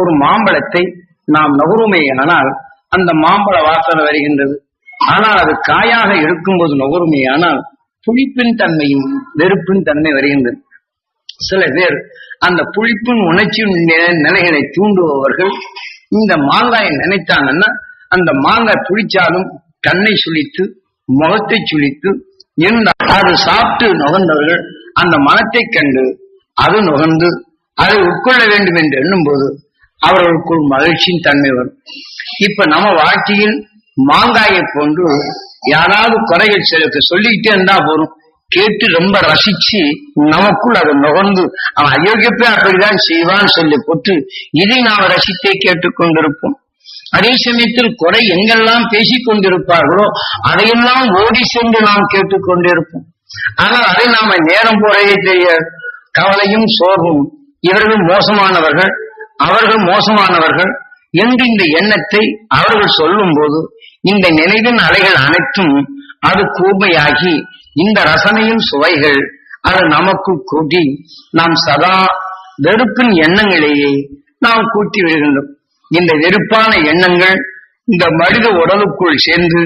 ஒரு மாம்பழத்தை நாம் நுகருமே ஆனால் அந்த மாம்பழ வாசனை வருகின்றது. ஆனால் அது காயாக இருக்கும்போது நுகருமே ஆனால் புளிப்பின் தன்மையும் வெறுப்பின் தன்மை வருகின்றது. சில பேர் அந்த புளிப்பின் உணர்ச்சியின் நிலைகளை தூண்டுபவர்கள் இந்த மாங்காயை நினைத்தாங்கன்னா அந்த மாங்காய் புளிச்சாலும் கண்ணை சுழித்து முகத்தை சுழித்து இந்த அது சாப்பிட்டு நுகர்ந்தவர்கள் அந்த மனத்தை கண்டு அது நுகர்ந்து அதை உட்கொள்ள வேண்டும் என்று எண்ணும்போது அவர்களுக்குள் மகிழ்ச்சியின் தன்மை வரும். இப்ப நம்ம வாழ்க்கையில் மாங்காயை போன்று யாராவது குறைகள் சிலருக்கு சொல்லிக்கிட்டே இருந்தா போறோம் கேட்டு ரொம்ப ரசிச்சு நமக்குள் அதை நுகர்ந்து அவன் அயோக்கியப்பே அப்படிதான் செய்வான் சொல்லி போட்டு இதை நாம் ரசித்தே கேட்டுக்கொண்டிருப்போம் அதே சமயத்தில் குறை எங்கெல்லாம் பேசிக் கொண்டிருப்பார்களோ அதையெல்லாம் ஓடி சென்று நாம் கேட்டுக்கொண்டிருப்போம் ஆனால் அதை நாம நேரம் போறதே தெரியாது. கவலையும் சோர்வும். இவர்கள் மோசமானவர்கள். அவர்கள் மோசமானவர்கள் என்று இந்த எண்ணத்தை அவர்கள் சொல்லும் போது இந்த நினைவின் அலைகள் அனைத்தும் அது கூர்மையாகி இந்த ரசனையின் சுவைகள் அது நமக்கு கூட்டி நாம் சதா வெறுப்பின் எண்ணங்களையே நாம் கூட்டி விடுகின்றோம் இந்த வெறுப்பான எண்ணங்கள் இந்த மனித உடலுக்குள் சேர்ந்து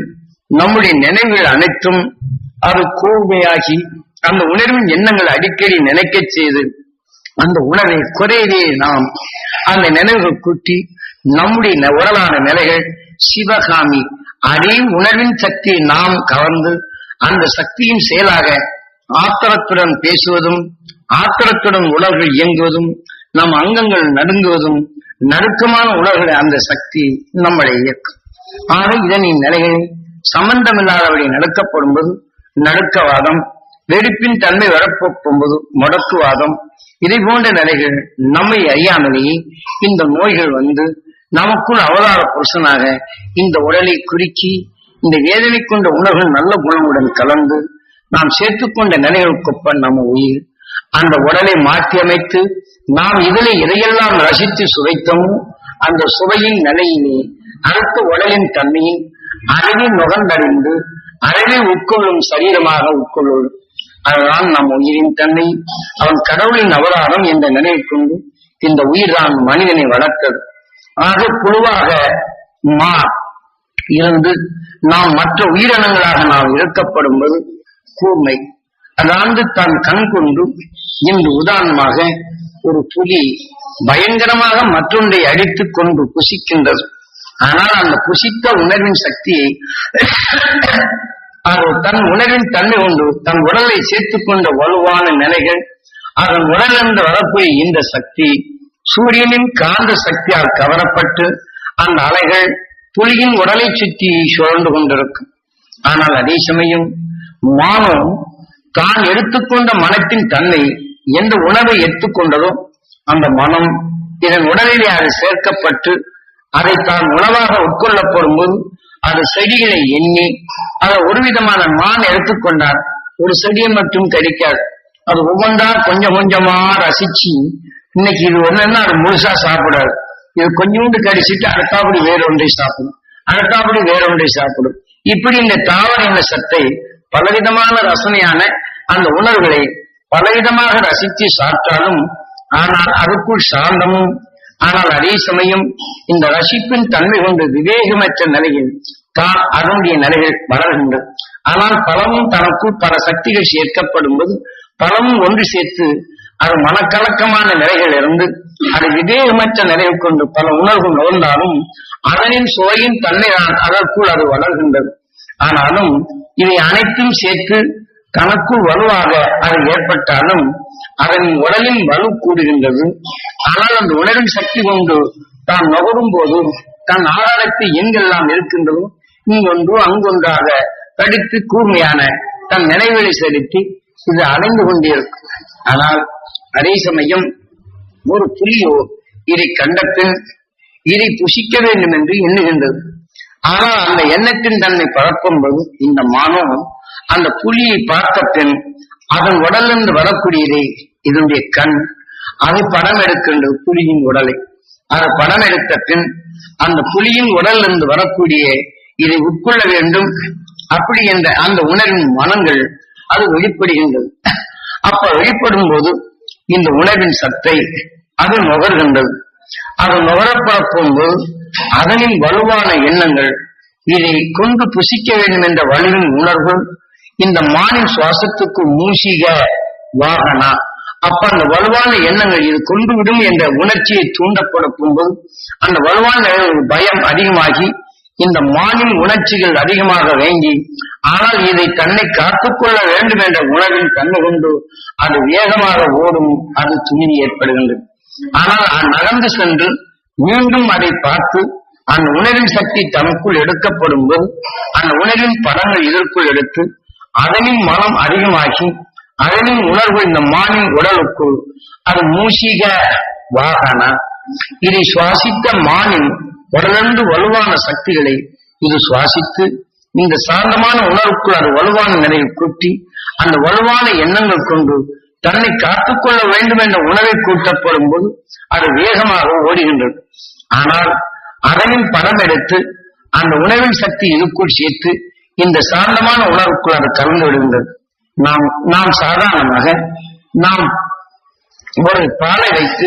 நம்முடைய நினைவுகள் அனைத்தும் அது கூர்மையாகி அந்த உணர்வின் எண்ணங்கள் அடிக்கடி நினைக்கச் செய்து அந்த உணவை குறைவே நாம் அந்த நினைவுகள் கூட்டி நம்முடைய உடலான நிலைகள் சிவகாமி அதே உணர்வின் சக்தியை நாம் கவர்ந்து அந்த சக்தியின் செயலாக ஆத்திரத்துடன் பேசுவதும் ஆத்திரத்துடன் உணர்வுகள் இயங்குவதும் நம் அங்கங்கள் நடுங்குவதும் நடுக்கமான உணர்வுகளை அந்த சக்தி நம்மளை இயக்கும். ஆக இதனின் நிலைகளில் சம்பந்தமில்லாதபடி நடக்கப்படும்போது நடுக்கவாதம் வெடிப்பின் தன்மை வரப்போகும்போது முடக்குவாதம் இதை போன்ற நிலைகள் நம்மை அறியாமலேயே இந்த நோய்கள் வந்து நமக்குள் அவதார புருஷனாக இந்த உடலை குறுக்கி இந்த வேதனை கொண்ட உணர்வுகள் நல்ல குணமுடன் கலந்து நாம் சேர்த்துக்கொண்ட நிலைகளுக்கொப்ப நம்ம உயிர். அந்த உடலை மாற்றி அமைத்து நாம் இதனை எதையெல்லாம் ரசித்து சுவைத்தோமோ அந்த சுவையின் நிலையிலே அடுத்த உடலின் தன்மையை அறிவை நுகர்ந்தறிந்து அறிவை உட்கொள்ளும் சரீரமாக உட்கொள்ளும் அதுதான் நம் உயிரின் தன்மை அவன் கடவுளின் அவதாரம் என்ற நினைவை கொண்டு இந்த உயிர் தான் மனிதனை வளர்த்தது. ஆக குழுவாக மா இருந்து நாம் மற்ற உயிரினங்களாக நாம் இழுக்கப்படும்போது கூர்மை. அதாவது தான் கண் கொண்டு இன்று உதாரணமாக ஒரு புலி பயங்கரமாக மற்றொன்றை அடித்துக் கொண்டு புசிக்கின்றது. ஆனால் அந்த புசித்த உணர்வின் சக்தியை அது தன் உணர்வின் தன்மை கொண்டு தன் உடலை சேர்த்துக் கொண்ட வலுவான நிலைகள். அதன் உடலிருந்து வரக்கூடிய இந்த சக்தி. சூரியனின் காந்த சக்தியால் கவரப்பட்டு அந்த அலைகள் புலியின் உடலை சுற்றி சுழந்து கொண்டிருக்கும். ஆனால் அதே சமயம் மானம் தான் எடுத்துக்கொண்ட மனத்தின் தன்மை எந்த உணவை எடுத்துக்கொண்டதோ அந்த மனம் இதன் உடலிலே அது சேர்க்கப்பட்டு அதை தான் உணவாக உட்கொள்ளப்படும் போது அது செடிகளை எண்ணி அதை ஒரு விதமான மான் எடுத்துக்கொண்டார் ஒரு செடியை மட்டும் கடிக்காது. அது ஒவ்வொன்றா கொஞ்சம் கொஞ்சமா ரசிச்சு இன்னைக்கு இது ஒண்ணுன்னா அது முழுசா சாப்பிடாது. இது கொஞ்சோண்டு கடிச்சிட்டு அடுத்தாப்படி வேற ஒன்றை சாப்பிடும். அடுத்தாப்படி வேற ஒன்றை சாப்பிடும். இப்படி இந்த தாவர இன சத்தை பலவிதமான ரசனையான அந்த உணர்வுகளை பலவிதமாக ரசித்து சாப்பிட்டாலும் ஆனால் அதுக்குள் சாந்தமும் ஆனால் அதே சமயம் இந்த ரசிப்பின் தன்மை கொண்டு விவேகமற்ற நிலையில் தான் அதனுடைய நிலைகள் வளர்கின்றது ஆனால் பலமும் தனக்குள் பல சக்திகள் சேர்க்கப்படும் போது பலமும் ஒன்று சேர்த்து அது மனக்கலக்கமான நிலைகள் இருந்து அது விவேகமற்ற நிலையை கொண்டு பல உணர்வு நுழைந்தாலும் அதனின் சுவையின் தன்மை அதற்குள் அது வளர்கின்றது. ஆனாலும் இவை அனைத்தும் சேர்த்து தனக்குள் வலுவாக அது ஏற்பட்டாலும் அதன் உடலின் வலு கூடுகின்றது. ஆனால் அந்த உணர்வின் சக்தி கொண்டு தான் நுகரும் போது தன் ஆதாரத்தை எங்கெல்லாம் இருக்கின்றதோ இங்கொன்று அங்கொன்றாக கடித்து கூர்மையான தன் நினைவுகளை செலுத்தி இது அடைந்து கொண்டிருக்கும். ஆனால் அதே சமயம் ஒரு புலியோ இதை கண்ட இதை புசிக்க வேண்டும் என்று எண்ணுகின்றது. ஆனால் அந்த எண்ணத்தின் தன்னை பரப்பும்போது இந்த மானவம் அந்த புலியை பார்த்த பின் அதன் உடலிருந்து வரக்கூடியதை இதனுடைய கண். அது படம் எடுக்கின்ற புலியின் உடலை. அதை படம் எடுத்த பின் அந்த புலியின் உடலிருந்து வரக்கூடிய இதை உட்கொள்ள வேண்டும். அப்படி என்ற அந்த உணர்வின் மனங்கள் அது வெளிப்படுகின்றது. அப்ப வெளிப்படும் போது இந்த உணர்வின் சத்தை அது நுகர்கின்றது. அது நுகரப்படும் போது அதனின் வலுவான எண்ணங்கள் இதை கொண்டு புசிக்க வேண்டும் என்ற வலுவின் உணர்வு இந்த மானின் சுவாசத்துக்கு மூசிக வாகனா. அப்ப அந்த வலுவான எண்ணங்கள் இது கொண்டு விடும் என்ற உணர்ச்சியை தூண்டப்படும் போது அந்த வலுவான பயம் அதிகமாகி இந்த மானின் உணர்ச்சிகள் அதிகமாக வேங்கி ஆனால் இதை தன்னை காத்துக்கொள்ள வேண்டும் என்ற உணர்வின் தன்மை கொண்டு அது வேகமாக ஓடும் அது துணிவு ஏற்படுகின்றது. ஆனால் நடந்து நகர்ந்து சென்று மீண்டும் அதை பார்த்து அந்த உணர்வின் சக்தி தனக்குள் எடுக்கப்படும் போது அந்த உணர்வின் படங்கள் இதற்குள் எடுத்து அதனின் மனம் அதிகமாகி அதனின் உணர்வு இந்த மானின் உடலுக்குள் அது மூஷிக வாகன. இதை சுவாசித்த மானின் உடலிருந்து வலுவான சக்திகளை இது சுவாசித்து இந்த சாந்தமான உணர்வுக்குள் அது வலுவான நிலையை கூட்டி அந்த வலுவான எண்ணங்கள் கொண்டு தன்னை காத்துக்கொள்ள வேண்டும் என்ற உணவை கூட்டப்படும் போது அது வேகமாக ஓடுகின்றது. ஆனால் அதனின் படம் எடுத்து அந்த உணவின் சக்தி இதுக்குள் சேர்த்து இந்த சாந்தமான உணர்வுக்குள் அது கலந்து விடுகின்றது நாம் நாம் சாதாரணமாக நாம் ஒரு பாலை வைத்து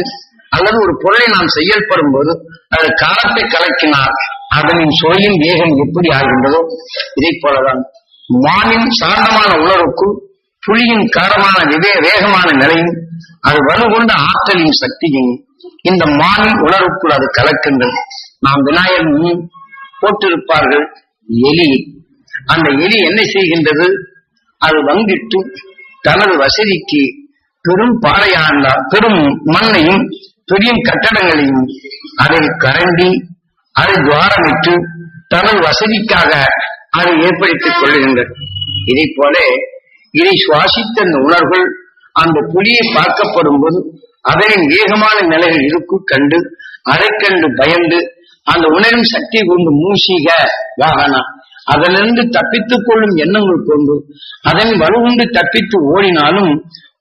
அல்லது ஒரு பொருளை நாம் செயல்படும் போது அது காலத்தை கலக்கினால் அதனின் சுவையின் வேகம் எப்படி ஆகின்றதோ இதை போலதான் மானின் சாந்தமான உணர்வுக்குள் புலியின் காரமான விவே வேகமான நிலையும் அது வலுகொண்ட ஆற்றலின் சக்தியும் இந்த மானின் உணர்வுக்குள் அது கலக்கின்றது. நாம் விநாயகன் போட்டிருப்பார்கள் எலி அந்த எலி என்ன செய்கின்றது? அது வங்கிட்டு தனது வசதிக்கு பெரும் பாறையான பெரும் மண்ணையும் பெரிய கட்டடங்களையும் அதை கரண்டி அதை துவாரமிட்டு தனது வசதிக்காக அதை ஏற்படுத்திக் கொள்ளுகின்றது இதை போல இதை சுவாசித்த அந்த உணர்வுகள் அந்த புலியை பார்க்கப்படும் போது அதனின் வேகமான நிலைகள் இருக்கும் கண்டு அதை கண்டு பயந்து அந்த உணரும் சக்தி கொண்டு மூசிக வாகனா அதிலிருந்து தப்பித்துக் கொள்ளும் எண்ணங்கள் கொண்டு அதன் வலுவுண்டு தப்பித்து ஓடினாலும்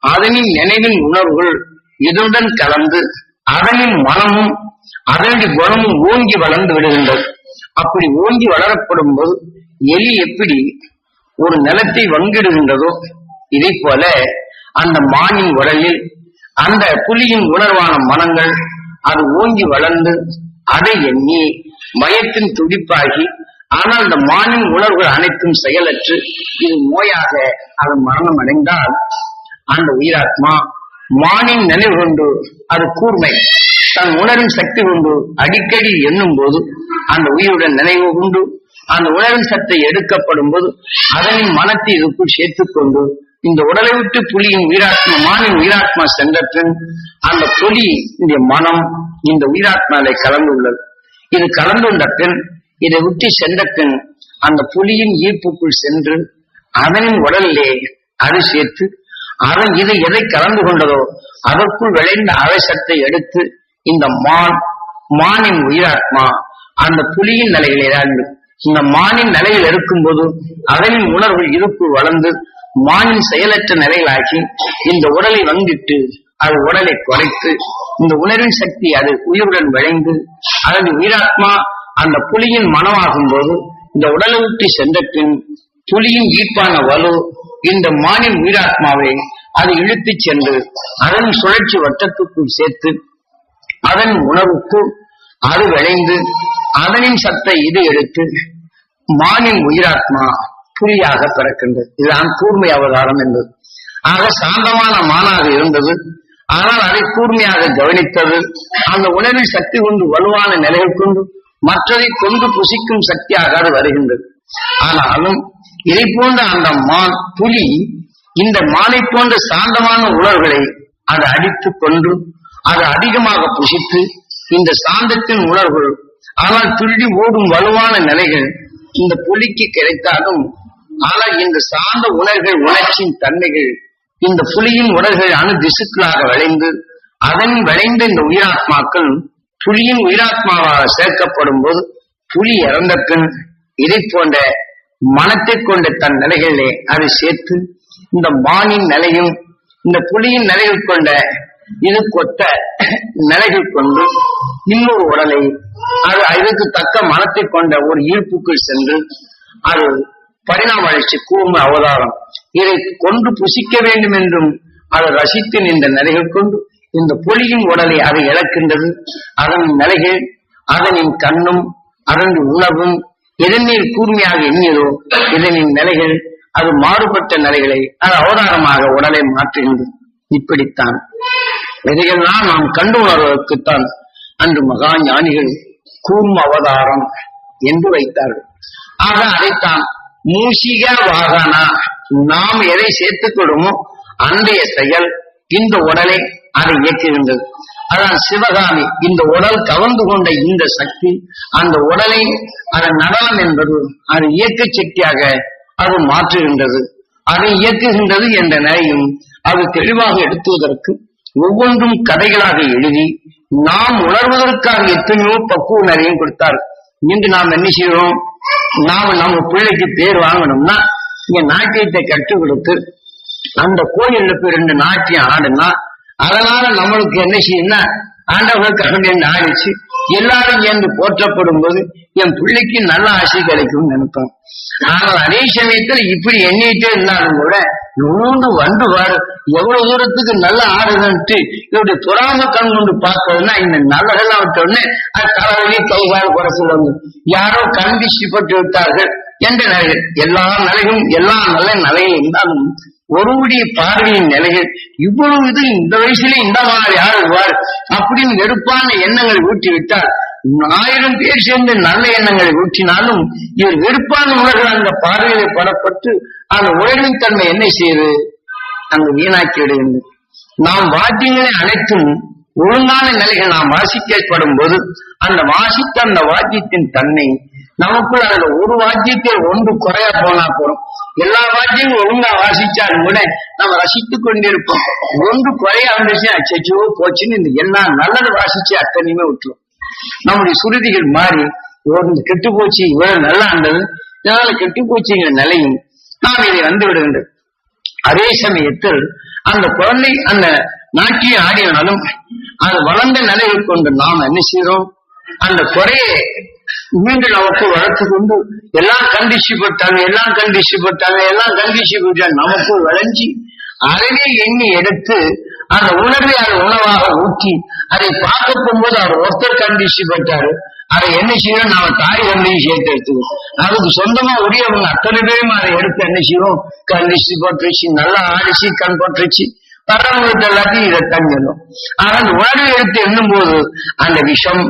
அதனின் நினைவின் உணர்வுகள் இதனுடன் கலந்து அதனின் மனமும் அதனுடைய குணமும் ஓங்கி வளர்ந்து விடுகின்றது அப்படி ஓங்கி வளரப்படும் போது எலி எப்படி ஒரு நிலத்தை வங்கிடுகின்றதோ இதை போல அந்த மானின் உடலில் அந்த புலியின் உணர்வான மனங்கள் அது ஓங்கி வளர்ந்து அதை எண்ணி மயத்தின் துடிப்பாகி ஆனால் அந்த மானின் உணர்வுகள் அனைத்தும் செயலற்று இது நோயாக அது மரணம் அடைந்தால் அந்த உயிராத்மா மானின் நினைவு கொண்டு அது கூர்மை தன் உணரின் சக்தி கொண்டு அடிக்கடி எண்ணும் போது அந்த உயிருடன் நினைவு கொண்டு அந்த உணரின் சக்தி எடுக்கப்படும் போது அதனின் மனத்தை இதுக்குள் சேர்த்துக் கொண்டு இந்த உடலை விட்டு புலியின் உயிராத்மா மானின் உயிராத்மா சென்ற அந்த புலி இந்த மனம் இந்த உயிராத்மாவை கலந்துள்ளது இது கலந்துள்ள பின் இதை விட்டு சென்ற பின் அந்த புலியின் ஈர்ப்புக்குள் சென்று அதனின் உடலிலே அது சேர்த்து அதன் இது எதை கலந்து கொண்டதோ அதற்குள் விளைந்த அவசத்தை எடுத்து இந்த மான் மானின் உயிராத்மா அந்த புலியின் நிலையிலே இறந்து இந்த மானின் நிலையில் இருக்கும்போது அதனின் உணர்வு இருப்பு வளர்ந்து மானின் செயலற்ற நிலையிலாக்கி இந்த உடலை வந்திட்டு அது உடலை குறைத்து இந்த உணர்வின் சக்தி அது உயிருடன் விளைந்து அதன் உயிராத்மா அந்த புலியின் மனமாகும் போது இந்த உடலை விட்டு சென்ற பின் புலியின் ஈர்ப்பான வலு இந்த மானின் உயிராத்மாவை அது இழுத்துச் சென்று அதன் சுழற்சி வட்டத்துக்குள் சேர்த்து அதன் உணவுக்கு அது விளைந்து அதனின் சத்தை இது எடுத்து மானின் உயிராத்மா புலியாக பிறக்கின்றது. இதுதான் கூர்மை அவதாரம் என்பது. ஆக சாந்தமான மானாக இருந்தது. ஆனால் அதை கூர்மையாக கவனித்தது. அந்த உணவில் சக்தி கொண்டு வலுவான நிலையை கொண்டு மற்றதை கொண்டு புசிக்கும் சக்தியாக அது வருகின்றது. ஆனாலும் இதை போன்ற அந்த மான் புலி இந்த மானை போன்ற சாந்தமான உணர்வுகளை அது அடித்து கொண்டு அது அதிகமாக புசித்து இந்த சாந்தத்தின் உணர்வுகள் ஆனால் துள்ளி ஓடும் வலுவான நிலைகள் இந்த புலிக்கு கிடைத்தாலும் ஆனால் இந்த சார்ந்த உணர்கள் உணர்ச்சியின் தன்மைகள் இந்த புலியின் உணர்கள் அணு திசுக்களாக விளைந்து அதன் விளைந்த இந்த உயிராத்மாக்கள் புலியும் உயிராத்மாவாக சேர்க்கப்படும் போது புலி இறந்த பின் இதை போன்ற மனத்தை கொண்ட தன் நிலைகளிலே அதை சேர்த்து இந்த மானின் நிலையும் இந்த புலியின் நிலைகள் கொண்ட இது கொத்த நிலைகள் கொண்டு இன்னொரு உடலை அது இதற்கு தக்க மனத்தை கொண்ட ஒரு ஈர்ப்புக்குள் சென்று அது பரிணாம வளர்ச்சி கூர்ம அவதாரம். இதை கொண்டு புசிக்க வேண்டும் என்றும் அதை ரசித்து நின்ற நிலைகள் கொண்டு இந்த புலியின் உடலை அதை இழக்கின்றது. அதன் நிலைகள் அதனின் கண்ணும் அதன் உணவும் எதனில் கூர்மையாக எண்ணியதோ இதனின் நிலைகள் அது மாறுபட்ட நிலைகளை அது அவதாரமாக உடலை மாற்றுகின்றது. இப்படித்தான். இதையெல்லாம் நாம் கண்டு உணர்வதற்குத்தான் அன்று மகா ஞானிகள் கூர்ம அவதாரம் என்று வைத்தார்கள். ஆக அதைத்தான் மூஷிக வாகனா நாம் எதை சேர்த்துக் கொள்ளுமோ அன்றைய செயல் இந்த உடலை அதை இயக்குகின்றது அதான் சிவகாமி இந்த உடல் கவர்ந்து கொண்ட இந்த சக்தி அந்த உடலை அதன் நடனம் என்பது அது இயக்க சக்தியாக அது மாற்றுகின்றது. அதை இயக்குகின்றது என்ற நிலையும் அது தெளிவாக எடுத்துவதற்கு ஒவ்வொன்றும் கதைகளாக எழுதி நாம் உணர்வதற்காக எத்தனையோ பக்குவ நிறையும் கொடுத்தார். இன்று நாம் என்ன செய்யறோம் நாம நம்ம பிள்ளைக்கு பேர் வாங்கணும்னா இங்க நாட்டியத்தை கற்றுக் கொடுத்து அந்த கோயில்ல போய் ரெண்டு நாட்டியம் ஆடுனா அதனால நம்மளுக்கு என்ன செய்யும்னா ஆண்டவர்களுக்கு அகண்டு ஆயிடுச்சு? எல்லாரும் சேர்ந்து போற்றப்படும் போது என் பிள்ளைக்கு நல்ல ஆசை கிடைக்கும்னு நினைப்போம். ஆனால் அதே சமயத்துல இப்படி எண்ணிட்டே இருந்தாலும் கூட நூண்டு வந்து வாரு எவ்வளவு தூரத்துக்கு நல்ல ஆடுதுன்ட்டு இவருடைய துறாம கண் கொண்டு பார்த்ததுன்னா இந்த நல்லதெல்லாம் விட்ட உடனே அது தலைவலி கைகால் குறைச்சல் வந்து யாரோ கண்டிஷ்டிப்பட்டு விட்டார்கள். என்ற நிலைகள் எல்லா நிலையும் எல்லா நல்ல நிலையில் இருந்தாலும் ஒருவருடைய பார்வையின் நிலைகள் இவ்வளவு இது இந்த வயசுல இந்த மாதிரி ஆடுவார் அப்படின்னு வெறுப்பான எண்ணங்களை ஊட்டி விட்டால் ஆயிரம் பேர் சேர்ந்து நல்ல எண்ணங்களை ஊற்றினாலும் இவர் வெறுப்பான உணர்வு அந்த பார்வையில படப்பட்டு அந்த உலகின் தன்மை என்ன செய்யுது அங்கு வீணாக்கி விடுகிறது நாம் வாத்தியங்களை அனைத்தும் ஒழுங்கான நிலைகள் நாம் வாசிக்கப்படும் போது அந்த வாசித்த அந்த வாக்கியத்தின் தன்மை நமக்குள் அதுல ஒரு வாக்கியத்தை ஒன்று குறையா போனா போறோம் எல்லா வாக்கியமும் ஒழுங்கா வாசிச்சாலும் கூட நம்ம ரசித்துக் கொண்டிருப்போம். ஒன்று குறையா வந்துச்சு அச்சோ போச்சுன்னு இந்த எல்லா நல்லது வாசிச்சு அத்தனையுமே விட்டுரும். நம்முடைய சுருதிகள் மாறி ஒரு கெட்டு போச்சு இவ்வளவு நல்லா இருந்தது. இதனால கெட்டு போச்சுங்கிற நிலையும் நாம் இதை வந்து விடுகின்றது அதே சமயத்தில் அந்த குழந்தை அந்த நாட்டியம் ஆடினாலும் அது வளர்ந்த நிலையை கொண்டு நாம் என்ன செய்யறோம் அந்த குறையை மீண்டும் அவற்றை வளர்த்து கொண்டு எல்லாம் கண்டிச்சுப்பட்டாங்க எல்லாம் கண்டிச்சுப்பட்டாங்க எல்லாம் கண்டிச்சுப்பட்டாங்க நமக்கு வளைஞ்சி அறவே எண்ணி எடுத்து அந்த உணர்வை அதை உணவாக ஊற்றி அதை பார்க்க போகும்போது அவர் ஒருத்தர் கண்டிச்சுப்பட்டாரு. அதை என்ன செய்யணும்? நாம தாய் தந்தையும் சேர்த்து எடுத்துக்கணும். அதுக்கு சொந்தமா உரியவங்க அத்தனை பேரும் அதை எடுத்து என்ன செய்வோம் கண்டிச்சு போட்டுருச்சு நல்லா ஆடிச்சு கண் போட்டுருச்சு. வர்றவங்களுக்கு எல்லாத்தையும் இதை தங்கணும் ஆனால் அந்த உணர்வை எடுத்து எண்ணும் போது அந்த விஷம்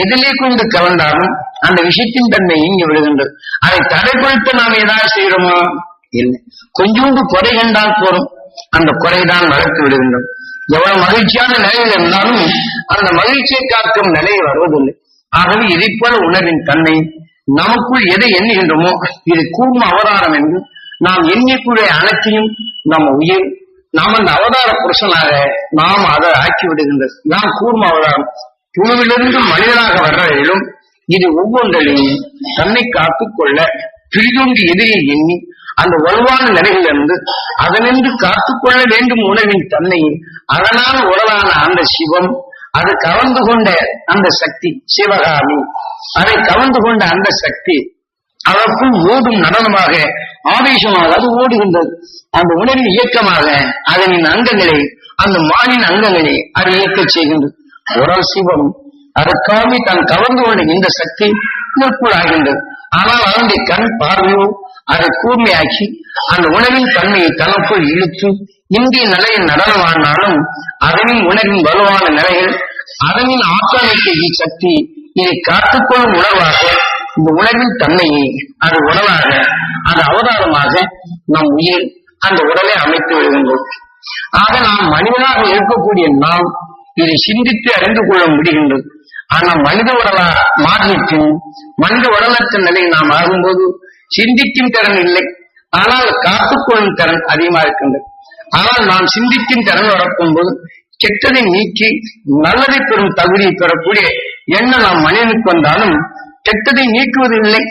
எதிலே கொண்டு கலந்தாலும் அந்த விஷயத்தின் தன்மை இங்கு விடுகின்றது அதை தடைப்படுத்த நாம் ஏதாவது செய்யறோமா இல்லை. கொஞ்சோண்டு குறை கண்டால் போறோம் அந்த குறைதான் வளர்த்து விடுகின்றோம் எவ்வளவு மகிழ்ச்சியான நிலையில் இருந்தாலும் அந்த மகிழ்ச்சியை காக்கும் நிலை வருவதில்லை. ஆகவே இதை போல உணர்வின் தன்மை நமக்குள் எதை எண்ணுகின்றோமோ இது கூர்ம அவதாரம் என்று நாம் எண்ணிக்கூடிய அனைத்தையும் நம்ம உயிர் நாம் அந்த அவதார புருஷனாக நாம் அதை ஆக்கி விடுகின்றது. நாம் கூர்ம அவதாரம். புழுவிலிருந்து மனிதனாக வர்றதிலும் இது ஒவ்வொன்றையும் தன்னை காத்துக் கொள்ள பிரிதொன்று எதிரே எண்ணி அந்த வலுவான நிலையிலிருந்து அதனின்று காத்துக்கொள்ள வேண்டும் உணவின் தன்மை அதனால் உடலான அந்த சிவம் அது கவர்ந்து கொண்ட அந்த சக்தி சிவகாமி. அதை கவர்ந்து கொண்ட அந்த சக்தி அதற்குள் ஓடும் நடனமாக ஆவேசமாக அது ஓடுகின்றது. அந்த உணர்வின் இயக்கமாக அதனின் அங்கங்களை அந்த மானின் அங்கங்களை அது இயக்கச் செய்கின்றது. உடல் சிவம் அதற்காக தான் கவர்ந்து கொண்ட இந்த சக்தி இதற்குள் ஆகின்றது. ஆனால் அவனுடைய கண் பார்வையோ அதை கூர்மையாக்கி அந்த உணவின் தன்மையை தனக்குள் இழுத்து இந்திய நிலையில் நடனமானாலும் அதனின் உணவின் வலுவான நிலையில் அதனின் ஆக்கிரமிக்க சக்தி இதை காத்துக்கொள்ளும் உணர்வாக இந்த உணவின் தன்மையை அது உணவாக அது அவதாரமாக நம் உயிர் அந்த உடலை அமைத்து விடுகின்றோம் ஆக நாம் மனிதனாக இருக்கக்கூடிய நாம் இதை சிந்தித்து அறிந்து கொள்ள முடிகின்றது. ஆனால் மனித உடலா மாறிட்டு மனித உடலற்ற நிலை நாம் ஆகும்போது சிந்திக்கும் திறன் இல்லை. ஆனால் காத்துக்கொள்ளும் திறன் அதிகமா இருக்கின்றது. ஆனால் நாம் சிந்திக்கும் திறன் வளர்க்கும் போது கெட்டதை நீக்கி நல்லதை பெறும் தகுதியை பெறக்கூடிய என்ன நாம் மனிதனுக்கு வந்தாலும் கெட்டதை நீக்குவது இல்லை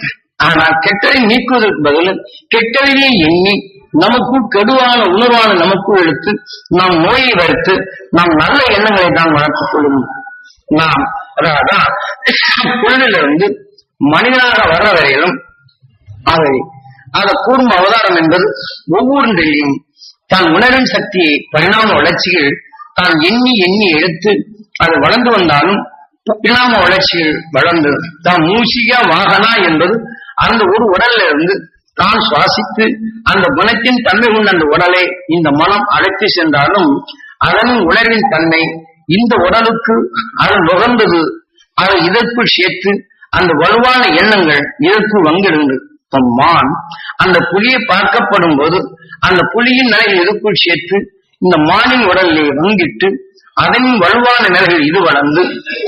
ஆனால் கெட்டதை நீக்குவதற்கு பதில் கெட்டதையே எண்ணி நமக்கு கெடுவான உணர்வான நமக்கு எடுத்து நாம் நோயை வறுத்து நாம் நல்ல எண்ணங்களை தான் வளர்த்துக் கொள்ளும் நாம் அதான் பொருளிலிருந்து மனிதனாக வர்ற வரையிலும் அதை அந்த கூர்ம அவதாரம் என்பது ஒவ்வொன்றிலையும் தான் உணரும் சக்தியை பரிணாம வளர்ச்சியில் தான் எண்ணி எண்ணி எடுத்து அது வளர்ந்து வந்தாலும் பரிணாம வளர்ச்சியில் வளர்ந்து தான் மூசிகா வாகனா என்பது அந்த ஒரு உடல்ல இருந்து தான் சுவாசித்து அந்த குணத்தின் தன்மை கொண்ட அந்த உடலை இந்த மனம் அழைத்து சென்றாலும் அதன் உணர்வின் தன்மை இந்த உடலுக்கு அது நுகர்ந்தது. அது இதற்குள் சேர்த்து அந்த வலுவான எண்ணங்கள் இதற்குள் வங்கிடுங்கள் மான் அந்த புலியை பார்க்கப்படும் போது அந்த புலியின் நிலையில் இதற்குள் சேர்த்து இந்த மானின் உடலிலே வங்கிட்டு அதன் வலுவான நிலையில் இது வளர்ந்து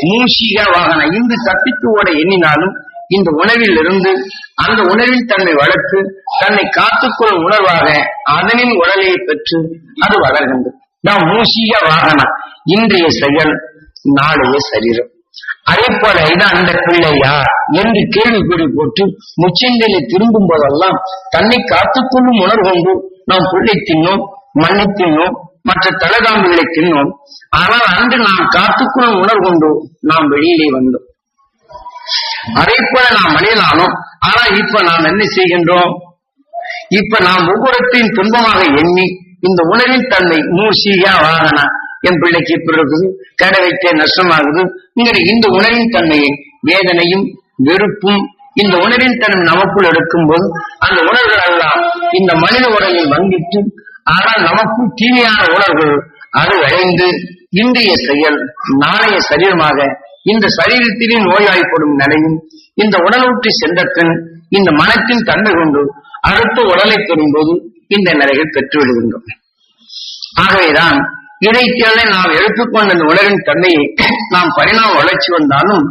மூஷிக வாகன இந்து தப்பித்து ஓட எண்ணினாலும் இந்த உணவில் இருந்து அந்த உணவில் தன்னை வளர்த்து தன்னை காத்துக்கொள்ளும் உணர்வாக அதனின் உடலையை பெற்று அது வளர்கின்றது நாம் மூசிய வாகனம் இன்றைய செயல் நாளைய சரீரம். அதே போல இதான் அந்த பிள்ளையா என்று கேள்விக்குறி போட்டு முச்செந்திலே திரும்பும் போதெல்லாம் தன்னை காத்துக்கொள்ளும் உணர்வு கொண்டு நாம் புள்ளை தின்னோம் மண்ணை தின்னோம் மற்ற தலைகாம்புகளை தின்னோம். ஆனால் அன்று நாம் காத்துக்கொள்ளும் உணர்வு கொண்டு நாம் வெளியிலே வந்தோம். அதே போல நாம் மனிதனானோம். ஆனா இப்ப நாம் என்ன செய்கின்றோம்? இப்ப நாம் ஒவ்வொருத்தையும் துன்பமாக எண்ணி இந்த உணவின் தன்மை மூசியா வாகனா என் பிள்ளைக்கு இப்படி இருக்குது கடை வைத்தே நஷ்டமாகுது. இங்கே இந்த உணவின் தன்மையை வேதனையும் வெறுப்பும் இந்த உணரின் தன்மை நமக்குள் எடுக்கும்போது அந்த உணர்வுகள் எல்லாம் இந்த மனித உடலில் வங்கிட்டு ஆனால் நமக்கும் தீமையான உணர்வுகள் அது விளைந்து இன்றைய செயல் நாளைய சரீரமாக இந்த சரீரத்திலே நோயாய்ப்படும் நிலையும் இந்த உடல் விட்டு சென்ற இந்த மனத்தின் தன்மை கொண்டு அடுத்த உடலை பெறும்போது இந்த நிலைகள் பெற்று விடுகின்றோம் ஆகவேதான் இதைத்தால நாம் எடுத்துக்கொண்ட இந்த உலகின் தன்மையை நாம் பரிணாம வளர்ச்சி வந்தாலும்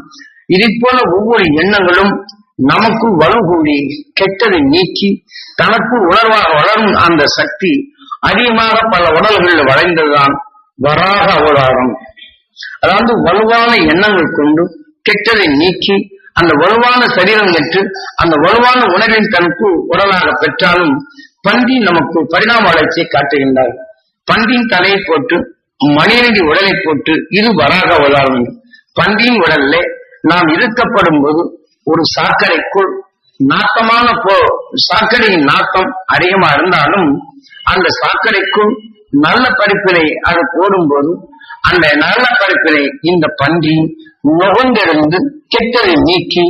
இதை போல ஒவ்வொரு எண்ணங்களும் நமக்கு வலுகூடி கெட்டதை நீக்கி தனக்கு உணர்வாக வளரும் அந்த சக்தி அதிகமாக பல உடல்களில் வளைந்ததுதான் வராக அவதாரம். அதாவது வலுவான எண்ணங்கள் கொண்டு கெட்டதை நீக்கி அந்த வலுவான சரீரம் பெற்று அந்த வலுவான உணர்வின் தனக்கு உடலாக பெற்றாலும் பந்தி நமக்கு பரிணாம வளர்ச்சியை காட்டுகின்றார். பந்தின் தலையை போட்டு மனிதனுடைய உடலை போட்டு இது வராக உதாரணம் பந்தியின் உடல்ல நாம் இருக்கப்படும் போது ஒரு சாக்கடைக்குள் நாட்டமான போ சாக்கடையின் நாட்டம் அதிகமா இருந்தாலும் அந்த சாக்கடைக்குள் நல்ல பருப்பினை அது போடும்போது அந்த நல்ல பருப்பினை இந்த பன்றி நுகர்ந்திருந்து கெட்டதை நீக்கி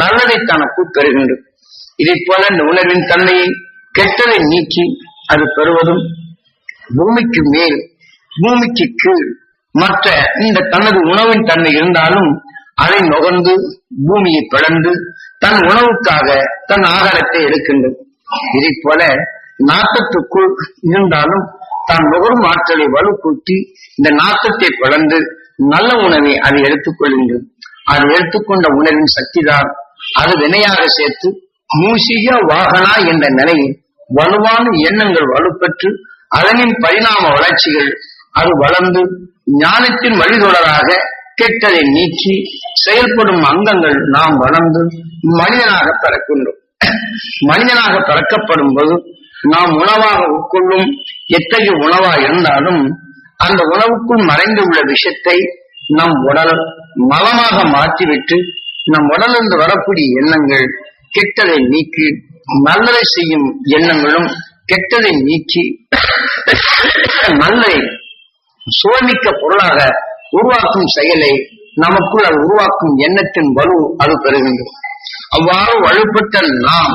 நல்லதை தனக்கு பெறுகின்றது. இதை போல இந்த உணர்வின் தன்மையை கெட்டதை நீக்கி அது பெறுவதும் பூமிக்கு மேல் பூமிக்கு கீழ். மற்ற இந்த தனது உணவின் தன்மை இருந்தாலும் அதை நுகர்ந்து பூமியை பிளந்து தன் உணவுக்காக தன் ஆகாரத்தை எடுக்கின்றது. இதை போல நாட்டத்துக்குள் இருந்தாலும் தான் நுகரும் ஆற்றலை வலுக்கூட்டி இந்த நாட்டத்தை வளர்ந்து நல்ல உணவை அதை எடுத்துக்கொள்ளுங்கள் அது எடுத்துக்கொண்ட உணவின் சக்திதான் அது வினையாக சேர்த்து மூசிக வாகனா என்ற நிலையில் வலுவான எண்ணங்கள் வலுப்பெற்று அதனின் பரிணாம வளர்ச்சிகள் அது வளர்ந்து ஞானத்தின் வழிதொடராக கெட்டதை நீக்கி செயல்படும் அங்கங்கள் நாம் வளர்ந்து மனிதனாக பிறக்கின்றோம். மனிதனாக பிறக்கப்படும் போது நாம் உணவாக உட்கொள்ளும் எத்தகைய உணவா இருந்தாலும் அந்த உணவுக்குள் மறைந்து உள்ள விஷத்தை நம் உடல் மலமாக மாற்றிவிட்டு நம் உடலிருந்து வரக்கூடிய எண்ணங்கள் கெட்டதை நீக்கி நல்லதை செய்யும் எண்ணங்களும் கெட்டதை நீக்கி நல்லதை சோதிக்க பொருளாக உருவாக்கும் செயலை நமக்குள் அது உருவாக்கும் எண்ணத்தின் வலு அது பெறுகின்றது. அவ்வாறு வலுப்பட்ட நாம்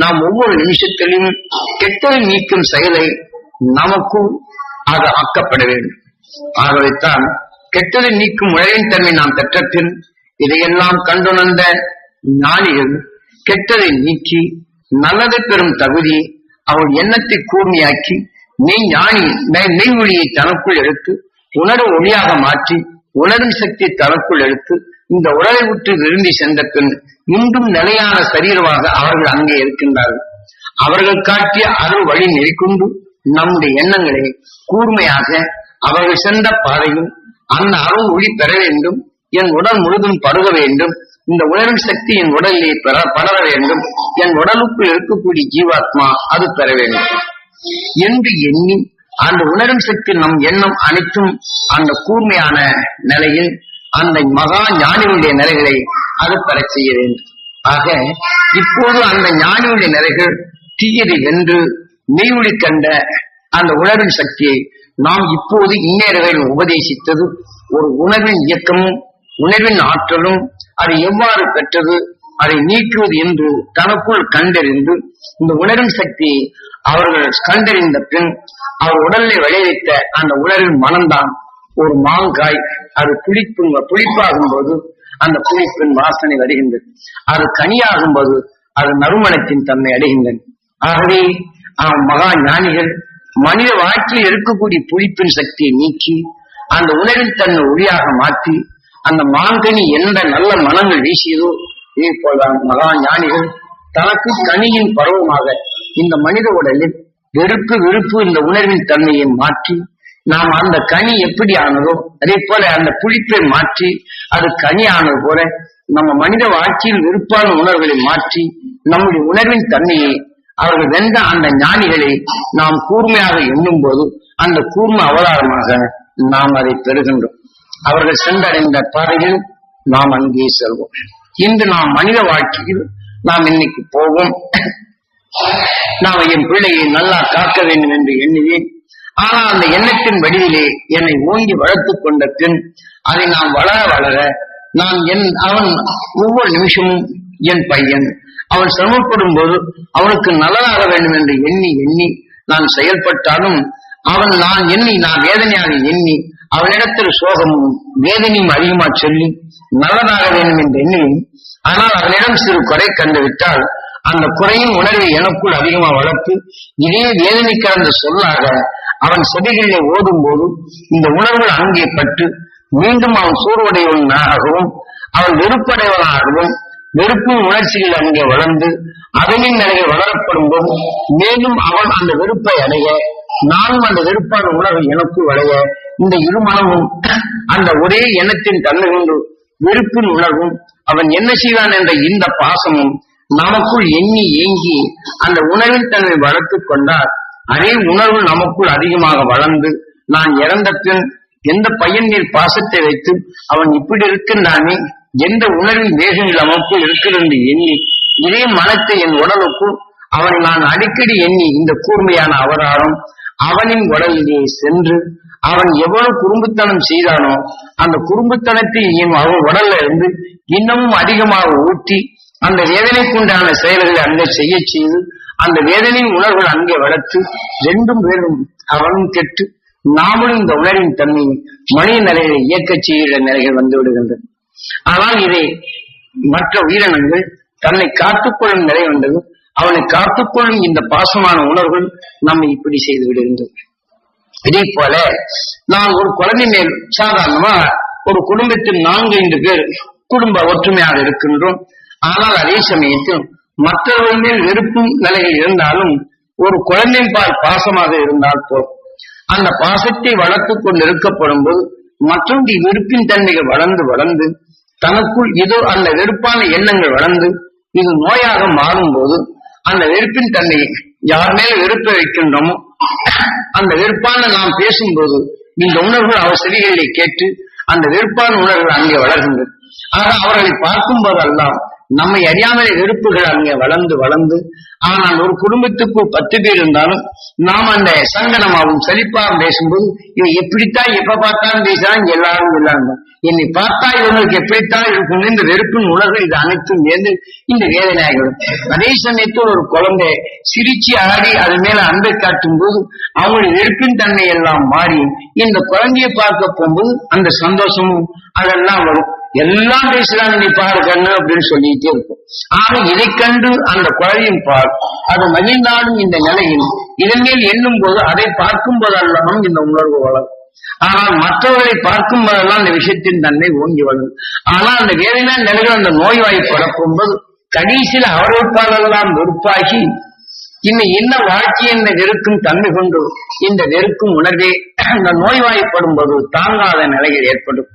நாம் ஒவ்வொரு நிமிஷத்திலும் கெட்டதை நீக்கும் செயலை நமக்கும் அது ஆக்கப்பட வேண்டும். ஆகவேத்தான் கெட்டதை நீக்கும் உழையின் தன்மை நாம் பெற்றபின் இதையெல்லாம் கண்டுணர்ந்த ஞானிகள் கெட்டதை நீக்கி நல்லதை பெறும் தகுதி அவள் எண்ணத்தை கூர்மையாக்கி மெய் ஞானி மெய் மெய் ஒளியை தனக்குள் எடுத்து உணர்வு ஒளியாக மாற்றி உணரும் சக்தி தனக்குள் எடுத்து இந்த உடலை விட்டு விரும்பி சென்ற பின் இன்றும் நிலையான சரீரமாக அவர்கள் அங்கே இருக்கின்றார்கள். அவர்கள் காட்டிய அருள் வழி நெறிக்கொண்டு நம்முடைய எண்ணங்களை கூர்மையாக அவர்கள் சென்ற பாதையும் அந்த அருள் ஒளி பெற வேண்டும் என் உடல் முழுதும் பருக வேண்டும் இந்த உணரும் சக்தி என் உடலிலே பெற படர வேண்டும் என் உடலுக்குள் இருக்கக்கூடிய ஜீவாத்மா அது பெற வேண்டும். என்று எண்ணி அந்த உணரும் சக்தி நம் எண்ணம் அனைத்தும் அந்த கூர்மையான நிலையில் அந்த மகா ஞானியுடைய நிலைகளை அது பெற செய்ய வேண்டும் ஆக இப்போது அந்த ஞானியுடைய நிலைகள் தீயதை வென்று மெய்வொழி கண்ட அந்த உணர்வின் சக்தியை நாம் இப்போது இந்நேரங்களில் உபதேசித்தது ஒரு உணர்வின் இயக்கமும் உணர்வின் ஆற்றலும் அதை எவ்வாறு பெற்றது அதை நீக்குவது என்று தனக்குள் கண்டறிந்து இந்த உணரும் சக்தியை அவர்கள் கண்டறிந்த பின் அவர் உடலில் விளைவித்த அந்த உணர்வின் மனம்தான் ஒரு மாங்காய் அது புளிப்பும் புளிப்பாகும் போது அந்த புளிப்பின் வாசனை வருகின்றது. அது கனியாகும் போது அது நறுமணத்தின் தன்மை அடைகின்றன ஆகவே அவன் மகா ஞானிகள் மனித வாழ்க்கையில் இருக்கக்கூடிய புளிப்பின் சக்தியை நீக்கி அந்த உணர்வின் தன்னை ஒளியாக மாற்றி அந்த மாங்கனி எந்த நல்ல மனங்கள் வீசியதோ இதே போல்தான் மகா ஞானிகள் தனக்கு கனியின் பருவமாக இந்த மனித உடலில் வெறுப்பு வெறுப்பு இந்த உணர்வின் தன்மையை மாற்றி நாம் அந்த கனி எப்படி ஆனதோ அதே போல அந்த புளிப்பை மாற்றி அது கனி ஆனது போல நம்ம மனித வாழ்க்கையில் விருப்பான உணர்வுகளை மாற்றி நம்முடைய உணர்வின் தன்மையை அவர்கள் வென்ற அந்த ஞானிகளை நாம் கூர்மையாக எண்ணும் போது அந்த கூர்ம அவதாரமாக நாம் அதை பெறுகின்றோம். அவர்கள் சென்றடைந்த பாதையில் நாம் அங்கே செல்வோம். இன்று நாம் மனித வாழ்க்கையில் நாம் இன்னைக்கு போவோம். நாம் என் பிள்ளையை நல்லா காக்க வேண்டும் என்று எண்ணுவேன். ஆனால் அந்த எண்ணத்தின் வடிவிலே என்னை ஓங்கி வளர்த்து கொண்ட பின் அதை நாம் வளர வளர நான் என் அவன் ஒவ்வொரு நிமிஷமும் என் பையன். அவன் சிரமப்படும் போது அவனுக்கு நல்லதாக வேண்டும் என்று எண்ணி எண்ணி நான் செயல்பட்டாலும் அவன் நான் எண்ணி நான் வேதனையாக எண்ணி அவனிடத்தில் சோகமும் வேதனையும் அதிகமா சொல்லி நல்லதாக வேண்டும் என்று எண்ணி ஆனால் அவனிடம் சிறு குறை கண்டுவிட்டால் அந்த குறையின் உணர்வை எனக்குள் அதிகமா வளர்த்து இதே வேதனை கலந்த சொல்லாக அவன் செடிகளிலே ஓடும் போது இந்த உணர்வுகள் அங்கே பட்டு மீண்டும் அவன் சூறுவடையவனாகவும் அவன் வெறுப்படைவனாகவும் வெறுப்பு உணர்ச்சிகள் அங்கே வளர்ந்து அதனின் நிலையை வளரப்படும் போது மேலும் அவன் அந்த வெறுப்பை அடைய நானும் அந்த வெறுப்பான உணர்வை எனக்கு வளைய இந்த இருமனமும் அந்த ஒரே எண்ணத்தின் தன்னுகொண்டு வெறுப்பின் உணர்வும் அவன் என்ன செய்வான் என்ற இந்த பாசமும் நமக்குள் எண்ணி ஏங்கி அந்த உணர்வின் தன்னை வளர்த்து கொண்டார். அதே உணர்வு நமக்குள் அதிகமாக வளர்ந்து நான் இறந்த பின் எந்த பையன் மேல் பாசத்தை வைத்து அவன் இப்படி இருக்கின்றானே எந்த உணர்வின் வேகங்கள் நமக்குள் இருக்கிறது எண்ணி இதே மனத்தை என் உடலுக்குள் அவன் நான் அடிக்கடி எண்ணி இந்த கூர்மையான அவதாரம் அவனின் உடலிலே சென்று அவன் எவ்வளவு குறும்புத்தனம் செய்தானோ அந்த குறும்புத்தனத்தை இனி அவன் உடல்ல இருந்து இன்னமும் அதிகமாக ஊட்டி அந்த வேதனைக்குண்டான செயல்களை அங்கே செய்ய செய்து அந்த வேதனையின் உணர்வுகள் அங்கே வளர்த்து ரெண்டும் பேரும் அவனும் கெட்டு நாமளும் இந்த உணரின் தன்மை மனித நிலைகளை இயக்க செய்கிற நிலைகள் வந்து விடுகின்றது ஆனால் இதை மற்ற உயிரினங்கள் தன்னை காத்துக்கொள்ளும் நிலை வந்தது அவனை காத்துக்கொள்ளும் இந்த பாசமான உணர்வுகள் நம்மை இப்படி செய்து விடுகின்றது இதே போல நான் ஒரு குழந்தை மேல் சாதாரணமா ஒரு குடும்பத்தில் நான்கு ஐந்து பேர் குடும்ப ஒற்றுமையாக இருக்கின்றோம். ஆனால் அதே சமயத்தில் மற்றவர்கள் மேல் வெறுப்பும் நிலையில் இருந்தாலும் ஒரு குழந்தையின் பால் பாசமாக இருந்தால் போதும். அந்த பாசத்தை வளர்த்துக் கொண்டு இருக்கப்படும் போது மற்றொன்று வெறுப்பின் தன்மைகள் வளர்ந்து வளர்ந்து தனக்குள் இதோ அந்த வெறுப்பான எண்ணங்கள் வளர்ந்து இது நோயாக மாறும் போது அந்த வெறுப்பின் தன்மையை யார் மேல வெறுப்பை வைக்கின்றோமோ அந்த வெறுப்பான நாம் பேசும்போது இந்த உணர்வுகள் அவர் செவிகளை கேட்டு அந்த வெறுப்பான உணர்வுகள் அங்கே வளர்கின்றது ஆக அவர்களை பார்க்கும் போதெல்லாம் நம்மை அறியாமலே வெறுப்புகள் அங்கே வளர்ந்து வளர்ந்து ஆனால் ஒரு குடும்பத்துக்கு பத்து பேர் இருந்தாலும் நாம் அந்த சங்கடமாகவும் சலிப்பாகவும் பேசும்போது இவன் எப்படித்தான் எப்ப பார்த்தாலும் பேசுறான் எல்லாரும் இல்லாம என்னை பார்த்தா இவங்களுக்கு எப்படித்தான் இருக்கும் இந்த வெறுப்பின் உலகம் இது அனைத்தும் ஏந்து இந்த வேதனையாகிடும் அதே சமயத்தில் ஒரு குழந்தை சிரிச்சு ஆடி அது மேல அன்பை காட்டும் போது அவங்களுடைய வெறுப்பின் தன்மை எல்லாம் மாறி இந்த குழந்தையை பார்க்க போகும்போது அந்த சந்தோஷமும் அதெல்லாம் வரும். எல்லாம் பேசுறாங்க நீ பாரு கண்ணு அப்படின்னு சொல்லிட்டே இருக்கும். ஆக இதை கண்டு அந்த குழந்தையும் பார் அது மகிழ்ந்தாலும் இந்த நிலையில் இதன் மேல் எண்ணும் போது அதை பார்க்கும் அல்லாமல் இந்த உணர்வு வளரும். ஆனால் மற்றவர்களை பார்க்கும் போதெல்லாம் அந்த விஷயத்தின் தன்மை ஓங்கி வரும் ஆனால் அந்த வேதனை நிலைகள் அந்த நோய்வாய் பரப்பும் போது கடைசியில் அவர்களுக்காலெல்லாம் வெறுப்பாகி இன்னும் என்ன வாழ்க்கை என்ன வெறுக்கும் தன்மை கொண்டு இந்த வெறுக்கும் உணர்வே அந்த நோய்வாய்ப்படும் போது தாங்காத நிலைகள் ஏற்படும்.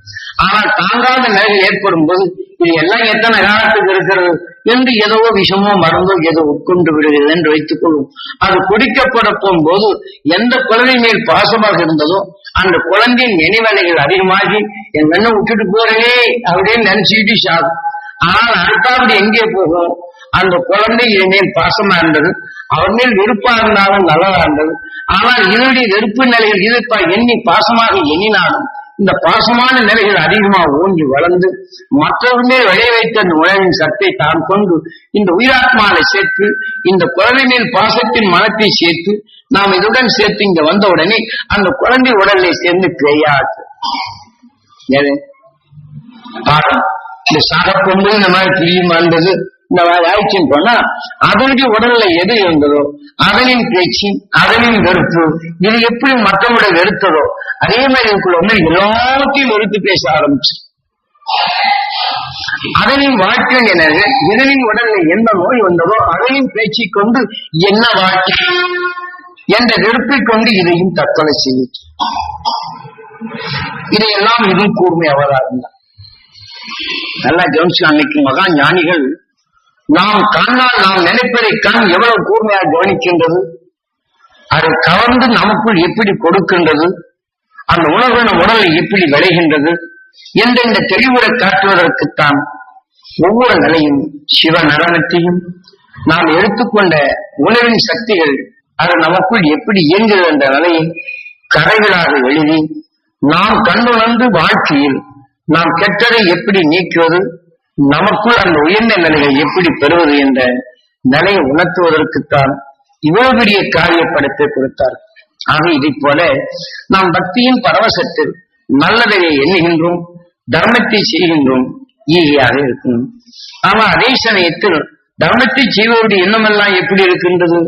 ஆனால் தாங்காத நிலைகள் ஏற்படும் போது இது எல்லாம் எத்தனை காலத்துக்கு இருக்கிறது? என்று ஏதோ விஷமோ மருந்தோ ஏதோ உட்கொண்டு விடுகிறது என்று வைத்துக் கொள்வோம். அது குடிக்கப்பட போகும்போது எந்த குழந்தை மேல் பாசமாக இருந்ததோ அந்த குழந்தையின் நினைவலைகள் அதிகமாகி என் கண்ணை விட்டுட்டு போறேனே அப்படின்னு நினைச்சுக்கிட்டு சாகும். ஆனால் அடுத்தாவது எங்கே போகும்? அந்த குழந்தை என் மேல் பாசமா இருந்தது. அவர் மேல் வெறுப்பா இருந்தாலும் நல்லதா இருந்தது. ஆனால் இதனுடைய வெறுப்பு நிலையில் இருப்பா எண்ணி பாசமாக எண்ணினாலும் இந்த பாசமான நிலைகள் அதிகமாக ஓங்கி வளர்ந்து மற்றவருமே விளைய வைத்த அந்த உணவின் சத்தை தான் கொண்டு இந்த உயிராத்மாவை சேர்த்து இந்த குழந்தை மேல் பாசத்தின் மனத்தை சேர்த்து நாம் இதுடன் சேர்த்து இங்க வந்த உடனே அந்த குழந்தை உடலை சேர்ந்து பேயாது. பாடம். இந்த சாகப்பொம்பு இந்த மாதிரி பிரியும் வந்தது இந்த மாதிரி ஆயிடுச்சுன்னு போனா அதனுடைய உடல்ல எது இருந்ததோ அதனின் பேச்சு அதனின் வெறுப்பு இது எப்படி மற்றவங்களை வெறுத்ததோ அதே மாதிரி இதுக்குள்ள வந்து எல்லாத்தையும் வெறுத்து பேச ஆரம்பிச்சு. அதனின் வாழ்க்கை என்னது? இதனின் உடல்ல என்ன நோய் வந்ததோ அதனின் பேச்சை கொண்டு என்ன வாழ்க்கை? என்ற வெறுப்பை கொண்டு இதையும் தற்கொலை செய்ய இதையெல்லாம் இதுவும் கூர்மை அவதாரம் தான் நல்லா கவனிச்சு அன்னைக்கு மகா ஞானிகள் நாம் கண்ணால் நாம் நினைப்பதை கண் எவ்வளவு கூர்மையாக கவனிக்கின்றது? அதை கவர்ந்து நமக்குள் எப்படி கொடுக்கின்றது? அந்த உணர்வு நம் உடலை எப்படி விளைகின்றது? என்ற தெளிவுரை காட்டுவதற்குத்தான் ஒவ்வொரு நிலையும் சிவ நடனத்தையும் நாம் எடுத்துக்கொண்ட உணவின் சக்திகள் அது நமக்குள் எப்படி இயங்குகிறது என்ற நிலையை கரைகளாக எழுதி நாம் கண்டுணர்ந்து வாழ்க்கையில் நாம் கெட்டதை எப்படி நீக்குவது? நமக்குள் அந்த உயர்ந்த நிலையை எப்படி பெறுவது என்ற நிலையை உணர்த்துவதற்குத்தான் இவ்வளவு பெரிய காரியப்படத்தை கொடுத்தார். ஆக இதை போல நாம் பக்தியின் பரவசத்தில் நல்லதை எண்ணுகின்றோம் தர்மத்தை செய்கின்றோம் ஈகையாக இருக்கும் ஆனா அதே சமயத்தில் தர்மத்தை செய்வதோடு எண்ணமெல்லாம் எப்படி இருக்கின்றது?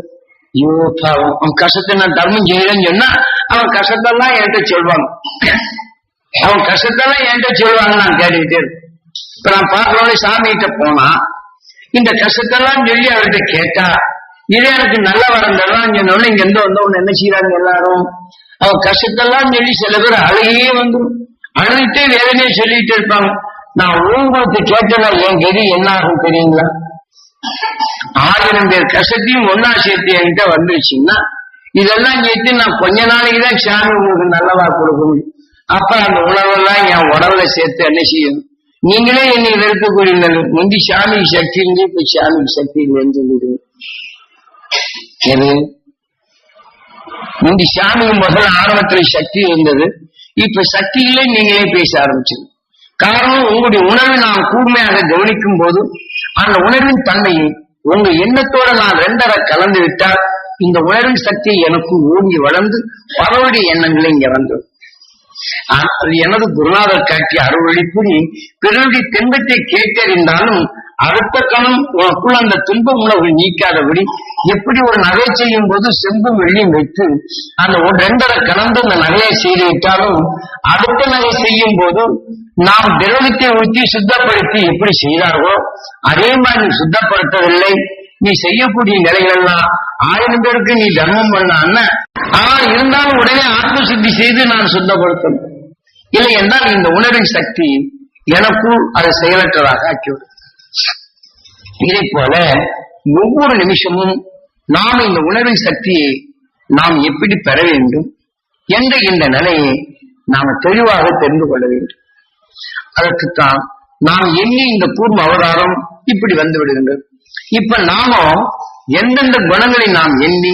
ஐயோ பாவம் அவன் கஷ்டத்தை நான் தர்மம் செய்யலன்னு சொன்னா அவன் கஷ்டத்தெல்லாம் என்கிட்ட சொல்வாங்க அவன் கஷ்டத்தெல்லாம் என்கிட்ட சொல்வாங்க நான் கேட்டுக்கிட்டே இருக்கேன் இப்ப நான் பார்க்கறோட சாமி கிட்ட போனா இந்த கஷ்டத்தெல்லாம் சொல்லி அவர்கிட்ட கேட்டா இதே எனக்கு நல்ல வரம் தரலாம் இங்க இருந்து வந்தவங்க என்ன செய்யறாங்க எல்லாரும்? அவன் கஷ்டத்தெல்லாம் சொல்லி சில பேர் அழுகையே வந்துடும் அழுதுட்டே வேதனையே சொல்லிட்டு இருப்பாங்க. நான் உங்களுக்கு கேட்டனா என் கதி என்ன ஆகும் தெரியுங்களா? ஆயிரம் பேர் கஷ்டத்தையும் ஒன்னா சேர்த்து என்கிட்ட வந்துருச்சுன்னா இதெல்லாம் சேர்த்து நான் கொஞ்ச நாளைக்கு தான் சாமி உங்களுக்கு நல்லவா கொடுக்க முடியும் அப்ப அந்த உணவெல்லாம் என் உடவுல சேர்த்து என்ன செய்யணும்? நீங்களே என்னை வெறுக்கக்கூடிய முந்தி சாமி சக்தி இருந்து இப்ப சாமி சக்தி இல்லைன்னு சொல்லிடுங்க எது? முந்தி சாமி முதல் ஆரம்பத்தில் சக்தி இருந்தது. இப்ப சக்தியிலே நீங்களே பேச ஆரம்பிச்சது காரணம் உங்களுடைய உணர்வை நான் கூர்மையாக கவனிக்கும் போது அந்த உணர்வின் தன்மையை உங்க எண்ணத்தோட நான் ரெண்டரை கலந்து விட்டால் இந்த உணர்வின் சக்தி எனக்கு ஓங்கி வளர்ந்து பலருடைய எண்ணங்களை இங்க வந்தது ஆனால் எனது குருநாதர் காட்டிய அருள்வழிப்புரி பிறருடைய துன்பத்தை கேட்டறிந்தாலும் அடுத்த கணம் உனக்குள் அந்த துன்ப உணவு நீக்காதபடி எப்படி ஒரு நகை செய்யும் போது செம்பும் வெள்ளியும் வைத்து அந்த ஒரு ரெண்டரை கலந்து அந்த நகையை செய்து விட்டாலும் அடுத்த நகை செய்யும் போது நாம் திரவத்தை ஊற்றி சுத்தப்படுத்தி எப்படி செய்தார்களோ? அதே மாதிரி சுத்தப்படுத்தவில்லை. நீ செய்யக்கூடிய நிலைகளெல்லாம் ஆயிரம் பேருக்கு நீ தர்மம் பண்ண ஆனால் இருந்தாலும் உடனே ஆத்ம சுத்தி செய்து நான் சுத்தப்படுத்தணும். இல்லை என்றால் இந்த உணர்வின் சக்தி எனக்குள் அதை செயலற்றதாக ஆக்கிவிடும். இதை போல ஒவ்வொரு நிமிஷமும் நாம் இந்த உணர்வின் சக்தியை நாம் எப்படி பெற வேண்டும்? என்ற இந்த நிலையை நாம் தெளிவாக தெரிந்து கொள்ள வேண்டும். அதற்குத்தான் நாம் எண்ணி இந்த கூர்ம அவதாரம் இப்படி வந்து விடுகின்றது. இப்ப நாம எந்தெந்த குணங்களை நாம் எண்ணி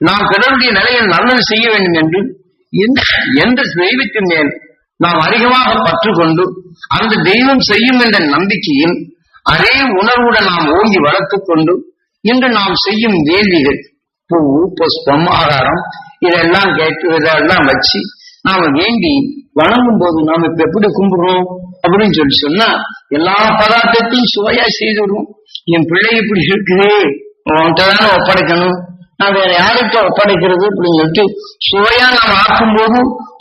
நாம் பிறருடைய நிலையில் நல்லது செய்ய வேண்டும் என்று எந்த தெய்வத்தின் மேல் நாம் அதிகமாக பற்று கொண்டு அந்த தெய்வம் செய்யும் என்ற நம்பிக்கையில் அதே உணர்வுடன் நாம் ஓங்கி வளர்த்துக் கொண்டு இன்று நாம் செய்யும் வேள்விகள் பூ புஷ்பம் ஆகாரம் இதெல்லாம் கேட்டு இதெல்லாம் வச்சு நாம வேண்டி வணங்கும் போது நாம இப்ப எப்படி கும்பிடுறோம் அப்படின்னு சொல்லி சொன்னா எல்லா பதார்த்தத்தையும் சுவையா செய்துடுவோம் என் பிள்ளை இப்படி இருக்குது. உன்கிட்ட தானே ஒப்படைக்கணும். நான் வேற யாருக்கிட்ட ஒப்படைக்கிறது அப்படின்னு சொல்லிட்டு சுவையா நாம் ஆக்கும் போது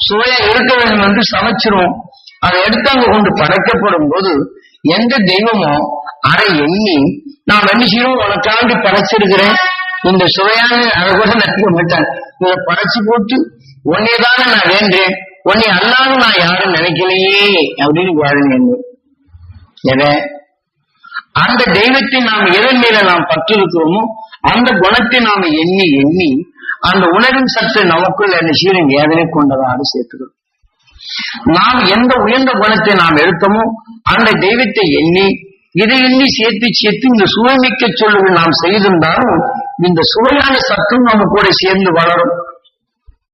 சுவையா இருக்க வேண்டும் என்று சமைச்சிருவோம். அதை எடுத்து அங்க கொண்டு படைக்கப்படும் போது எந்த தெய்வமோ அதை எண்ணி நான் என்ன செய்யணும்? உனக்காண்டி படைச்சிருக்கிறேன். இந்த சுவையான அதை கூட நினைக்க மாட்டாங்க இதை படைச்சு போட்டு உன்னையதான நான் வேண்டேன் உன்னை அல்லாத நான் யாரும் நினைக்கலையே அப்படின்னு வாழ்ந்தேன். என அந்த தெய்வத்தை நாம் எதன் மேல நாம் பற்றிருக்கிறோமோ அந்த குணத்தை நாம எண்ணி எண்ணி அந்த உணரும் சற்று நமக்குள் என்ன சீரன் வேதனை கொண்டதாக சேர்த்துக்கிறோம் நாம் எந்த உயர்ந்த குணத்தை நாம் எடுத்தோமோ அந்த தெய்வத்தை எண்ணி இதை எண்ணி சேர்த்து சேர்த்து இந்த சுவைமிக்க சொல்லுகள் நாம் செய்திருந்தாலும் இந்த சுவையான சத்தும் நம்ம கூட சேர்ந்து வளரும்.